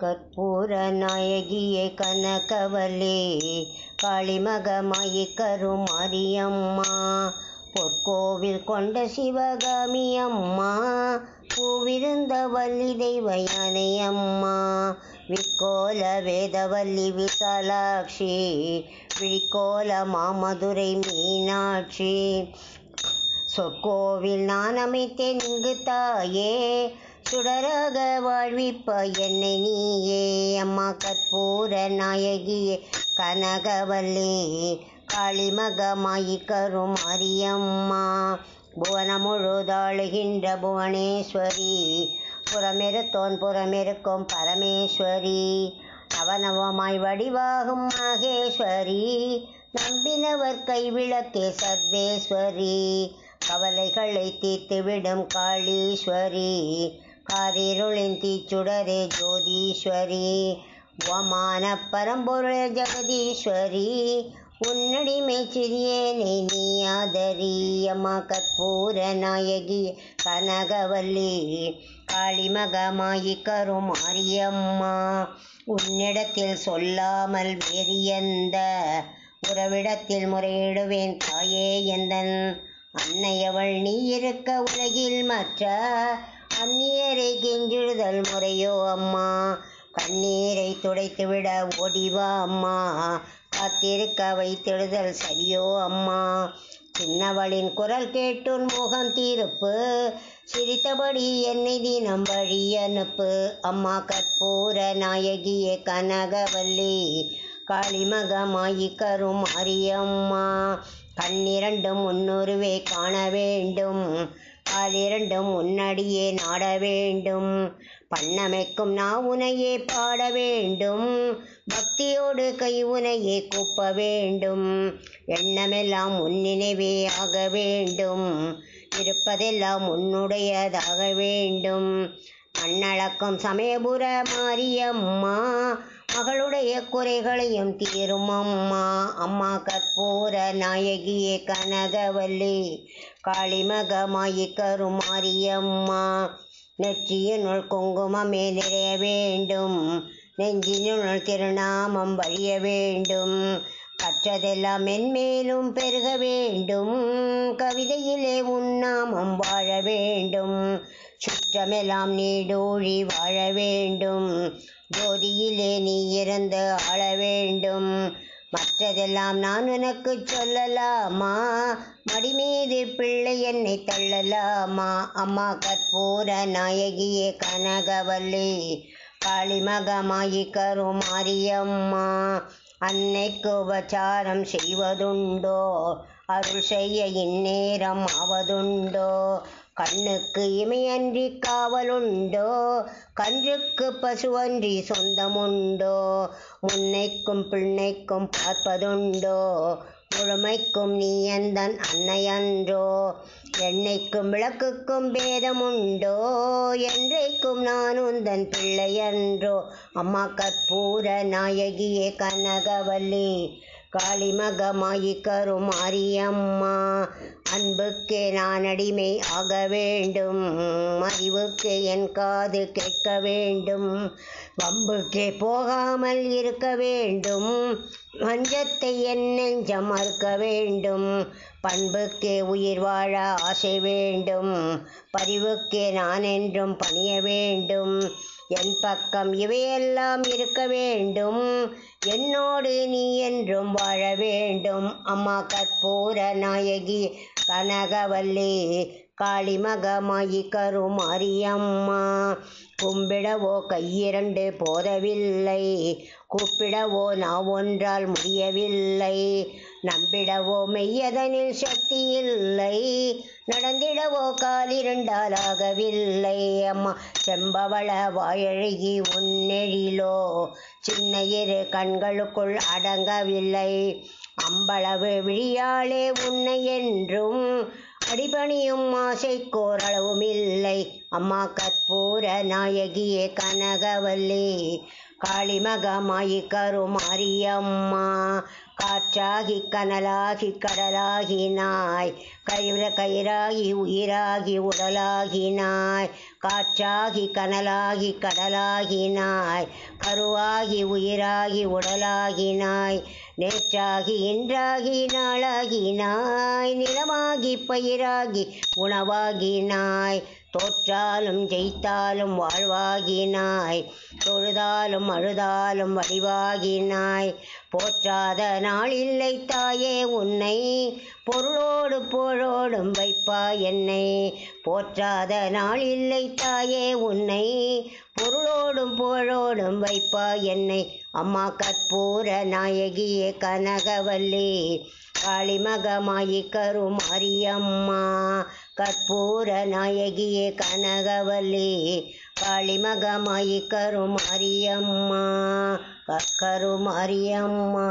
கற்பூர நாயகியே கனகவலே காளிமகமாயி கருமாரியம்மா பொற்கோவில் கொண்ட சிவகாமி அம்மா பூவிருந்த வள்ளி தெய்வ யானை அம்மா விக்கோல வேதவல்லி விசாலாட்சி விழிக்கோல மாமதுரை மீனாட்சி. சொற்கோவில் நான் அமைத்தேன் இங்கு தாயே சுடராக வாழ்விப்பாய் என்னை நீயே அம்மா கற்பூர நாயகியே கனகவல்லி காளிமகமாயி கருமாரியம்மா புவனம் முழுதாளுகின்ற புவனேஸ்வரி புறமிருத்தோன் புறமிருக்கும் பரமேஸ்வரி. நவநவமாய் வடிவாகும் மகேஸ்வரி நம்பினவர் கைவிளக்கே சர்வேஸ்வரி. கவலைகளை தீர்த்துவிடும் காளீஸ்வரி காரிருளின் தீச்சுடரே ஜோதீஸ்வரி உமான பரம்பொருள் ஜெகதீஸ்வரி உன்னடிமை சிறியேனை நீ ஆதரி அம்மா கற்பூர நாயகி கனகவல்லி காளிமகமாயி கருமாரியம்மா உன்னிடத்தில் சொல்லாமல் வேறு எந்த உறவிடத்தில் முறையிடுவேன் தாயே எந்தன் அன்னையவள் நீ இருக்க உலகில் மற்ற அந்நியரை கெஞ்சிடுதல் முறையோ அம்மா. கண்ணீரை துடைத்துவிட ஓடிவா அம்மா. காத்திருக்க வைத்திடுதல் சரியோ அம்மா. சின்னவளின் குரல் கேட்டுன் முகம் தீர்ப்பு. சிரித்தபடி என்னை தினம் வழி அனுப்பு. அம்மா கற்பூர நாயகியே கனகவல்லி. காளிமகமாயி கருமாரியம்மா. கண்ணிரண்டும் முன்னுருவே காண வேண்டும். காலிரண்டும் முன்னடியே நாட வேண்டும். பண்ணமைக்கும் நான் உனையே பாட வேண்டும். பக்தியோடு கை உனையே கூப்ப வேண்டும். எண்ணமெல்லாம் உன்னினைவே ஆக வேண்டும். இருப்பதெல்லாம் உன்னுடையதாக வேண்டும். மண்ணளக்கும் சமயபுர மாரியம்மா மகளுடைய குறைகளையும் தீரும் அம்மா. அம்மா கற்பூர நாயகியே கனகவல்லி காளிமகமாயி கருமாரியம்மா. நெற்றியினுள் குங்குமமே நிறைய வேண்டும். நெஞ்சினுள் திருநாமம் வழிய வேண்டும். கற்றதெல்லாம் மென்மேலும் பெருக வேண்டும். கவிதையிலே உன்னாமம் வாழ வேண்டும். சுற்றமெல்லாம் நீடூழி வாழ வேண்டும் ஜோதியிலே நீ இருந்து ஆள வேண்டும் மற்றதெல்லாம் நான் உனக்கு சொல்லலாமா? மடிமீது பிள்ளை என்னை தள்ளலாமா? அம்மா கற்பூர நாயகியே கனகவல்லி காளிமகமாயி கருமாரியம்மா அன்னைக்கு உபச்சாரம் செய்வதுண்டோ? அருள் செய்ய இந்நேரம் ஆவதுண்டோ? கண்ணுக்கு இமையன்றி காவலுண்டோ? கன்றுக்கு பசுவன்றி சொந்தமுண்டோ? முன்னைக்கும் பிள்ளைக்கும் பார்ப்பதுண்டோ? முழுமைக்கும் நீ எந்தன் அன்னையன்றோ? என்னைக்கும் விளக்குக்கும் பேதமுண்டோ? என்றைக்கும் நான் உந்தன் பிள்ளையன்றோ? அம்மா கற்பூர நாயகியே கனகவல்லி. காளிமகமாயி கருமாரியம்மா அன்புக்கே நான் அடிமை ஆக வேண்டும். அறிவுக்கு என் காது கேட்க வேண்டும். வம்புக்கே போகாமல் இருக்க வேண்டும். வஞ்சத்தை என் நெஞ்சம் மறுக்க வேண்டும். பண்புக்கே உயிர் வாழ ஆசை வேண்டும். பரிவுக்கே நான் என்றும் பணிய வேண்டும். என் பக்கம் இவையெல்லாம் இருக்க வேண்டும். என்னோடு நீ என்றும் வாழ வேண்டும். அம்மா கற்பூர நாயகி கனகவல்லி காளிமகமாயி கருமாரியம்மா. கும்பிடவோ கையிரண்டு போதவில்லை. கூப்பிடவோ நான் ஒன்றால் முடியவில்லை. நம்பிடவோ மெய்யதனில் சக்தி இல்லை. நடந்திடவோ காலிரண்டால் ஆகவில்லை அம்மா செம்பவள வாயழகி உன்னெழிலோ சின்ன இரு கண்களுக்குள் அடங்கவில்லை. அம்பளவு விழியாளே உன்னை என்றும் அடிபணியும் ஆசைக்கோரளவும் இல்லை அம்மா கற்பூர நாயகியே கனகவல்லி காளிமகமாயி கருமாரியம்மா காற்றாகி கனலாகி கடலாகினாய். கயிற கயிறாகி உயிராகி உடலாகினாய். காற்றாகி கனலாகி கடலாகினாய். கருவாகி உயிராகி உடலாகினாய். நேற்றாகி இன்றாகி நாளாகினாய் நிலமாகி பயிராகி உணவாகினாய். தோற்றாலும் ஜெயித்தாலும் வாழ்வாகினாய். தொழுதாலும் அழுதாலும் வடிவாகினாய் போற்றாத நாளில்லை தாயே உன்னை பொருளோடு புகழோடும் வைப்பா என்னை. போற்றாத நாளில்லை தாயே உன்னை பொருளோடு புகழோடும் வைப்பா என்னை. அம்மா கற்பூர நாயகியே கனகவல்லி. காளிமகமாயி கருமாரியம்மா கற்பூர நாயகியே கனகவல்லி. காளிமகமாயி கருமாரியம்மா கருமாரியம்மா